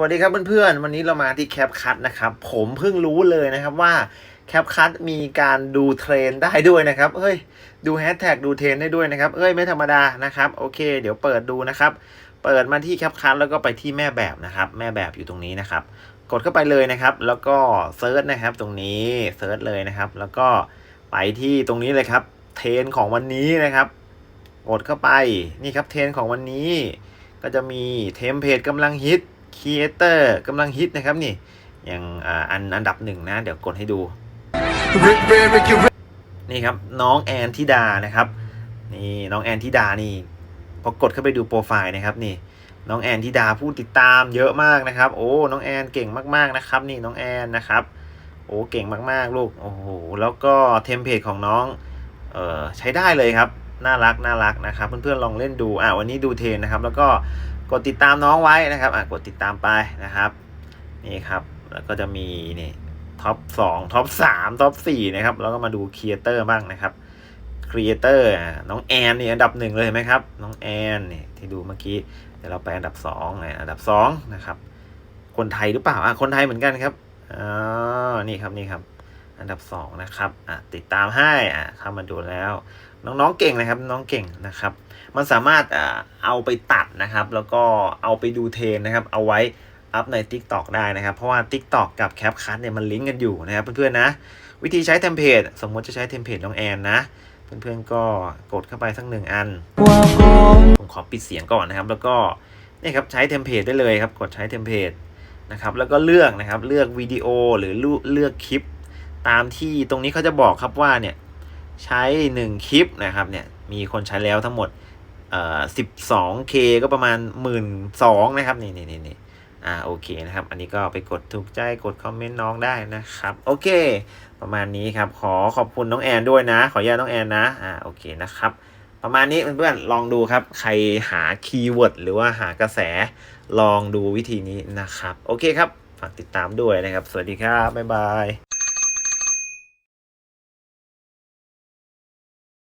วัสดีครับเพื่อนๆ วันนี้เรามาที่แคปคัทนะครับ ผมเพิ่งรู้เลยนะครับว่าแคปคัทมีการดูเทรนได้ด้วยนะครับเฮ้ย ดูแฮชแท็กดูเทรนได้ด้วยนะครับเอ้ยไม่ธรรมดานะครับ โอเค เดี๋ยวเปิดดูนะครับ เปิดมาที่แคปคัทแล้วก็ไปที่แม่แบบนะครับ แม่แบบอยู่ตรงนี้นะครับ กดเข้าไปเลยนะครับ แล้วก็เซิร์ชนะครับ ตรงนี้เซิร์ชเลยนะครับ แล้วก็ไปที่ตรงนี้เลยครับ เทรนของวันนี้นะครับ กดเข้าไปนี่ครับเทรนของวันนี้ ก็จะมีเทมเพลตกำลังฮิต ครีเอเตอร์กำลังฮิตนะครับนี่อย่างอันอันดับหนึ่งนะ เดี๋ยวกดให้ดู นี่ครับน้องแอนทิดานะครับนี่น้องแอนทิดานี่พอกดเข้าไปดูโปรไฟล์นะครับนี่น้องแอนทิดาผู้ติดตามเยอะมากนะครับ โอ้น้องแอนเก่งมากๆนะครับ นี่น้องแอนนะครับโอ้เก่งมากๆลูกโอ้โหแล้วก็เทมเพลตของน้องเออใช้ได้เลยครับน่ารักน่ารักนะครับ เพื่อนๆลองเล่นดูอะวันนี้ดูเทนนะครับ แล้วก็ กดติดตามน้องไว้นะครับอะกดติดตามไปนะครับ นี่ครับ แล้วก็จะมีนี่ท็อปสองท็อปสามท็อปสี่นะครับ แล้วก็มาดูครีเอเตอร์บ้างนะครับครีเอเตอร์น้องแอนนี่อันดับหนึ่งเลยเห็นไหมครับ น้องแอนนี่ที่ดูเมื่อกี้เดี๋ยวเราไปอันดับสองอะอันดับสองนะครับ คนไทยหรือเปล่าอะคนไทยเหมือนกันครับอ๋อนี่ครับนี่ครับ อันดับสองนะครับอะติดตามให้อะเข้ามาดูแล้ว น้องๆเก่งนะครับน้องเก่งนะครับ มันสามารถเอาไปตัดนะครับ แล้วก็เอาไปดูเทนนะครับ เอาไว้อัพใน Tik t o อกได้นะครับ เพราะว่า Tik t o อกกับ c a p c u t เนี่ยมันลิงก์กันอยู่นะครับเพื่อนๆนะวิธีใช้เทมเพลตสมมติจะใช้เทมเพลตน้องแอนนะเพื่อนๆก็กดเข้าไปสักหนึ่งอันผมขอปิดเสียงก่อนนะครับ แล้วก็นี่ครับใช้เทมเพลตได้เลยครับ กดใช้เทมเพลตนะครับแล้วก็เลือกนะครับเลือกวิดีโอหรือเลือกคลิป ตามที่ตรงนี้เขาจะบอกครับว่าเนี่ย ใช้ 1 คลิปนะครับเนี่ยมีคนใช้แล้วทั้งหมดเอ่อ 12k ก็ประมาณ 1 2ื่นนะครับนี่นี่นี่นี่อ่าโอเคนะครับ อันนี้ก็ไปกดถูกใจกดคอมเมนต์น้องได้นะครับ โอเค ประมาณนี้ครับ ขอขอบคุณน้องแอนด้วยนะ ขออนุญาตน้องแอนนะอ่าโอเคนะครับ ประมาณนี้เพื่อนๆลองดูครับ ใครหาคีย์เวิร์ดหรือว่าหากระแสลองดูวิธีนี้นะครับ โอเคครับ ฝากติดตามด้วยนะครับ สวัสดีครับ บ๊ายบาย